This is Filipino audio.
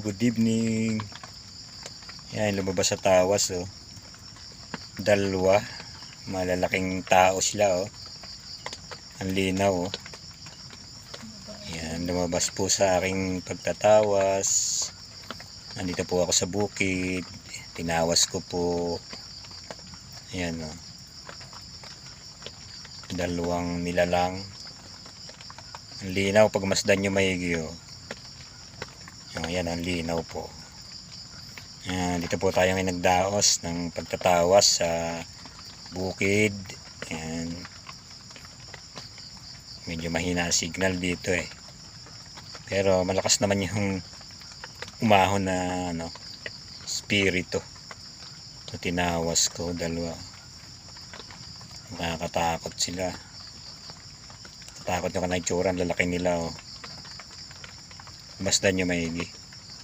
good evening. Yan, lumabas sa tawas oh. Dalawa. Malalaking tao sila oh. Ang linaw oh. Yan, lumabas po sa aking pagtatawas. Nandito po ako sa bukid. Tinawas ko po. Ayan oh. Dalawang nilalang. Ang linaw pag masdan nyo maigi oh. Ayan, ang linaw po. Ayan, dito po tayo ngayon nagdaos ng pagtatawas sa bukid. Ayan. Medyo mahina ang signal dito eh. Pero malakas naman yung umahon na ano, spirito. So, tinawas ko dalawa. Nakakatakot sila. Takot yung kanay tsura, ang lalaki nila oh. Masdan nyo maigi.